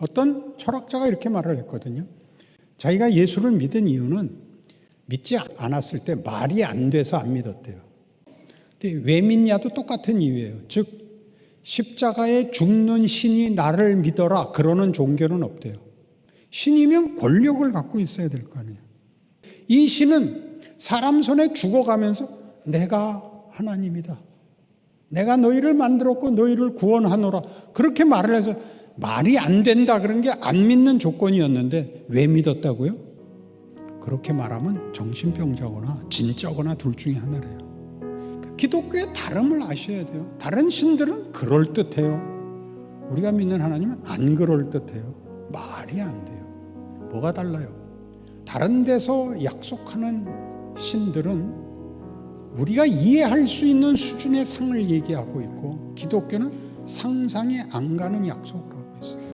어떤 철학자가 이렇게 말을 했거든요. 자기가 예수를 믿은 이유는 믿지 않았을 때 말이 안 돼서 안 믿었대요. 근데 왜 믿냐도 똑같은 이유예요. 즉 십자가에 죽는 신이 나를 믿어라 그러는 종교는 없대요. 신이면 권력을 갖고 있어야 될 거 아니에요. 이 신은 사람 손에 죽어가면서 내가 하나님이다. 내가 너희를 만들었고 너희를 구원하노라. 그렇게 말을 해서 말이 안 된다 그런 게 안 믿는 조건이었는데 왜 믿었다고요? 그렇게 말하면 정신병자거나 진짜거나 둘 중에 하나래요. 그 기독교의 다름을 아셔야 돼요. 다른 신들은 그럴듯해요. 우리가 믿는 하나님은 안 그럴듯해요. 말이 안 돼요. 뭐가 달라요? 다른 데서 약속하는 신들은 우리가 이해할 수 있는 수준의 상을 얘기하고 있고 기독교는 상상에 안 가는 약속을 하고 있어요.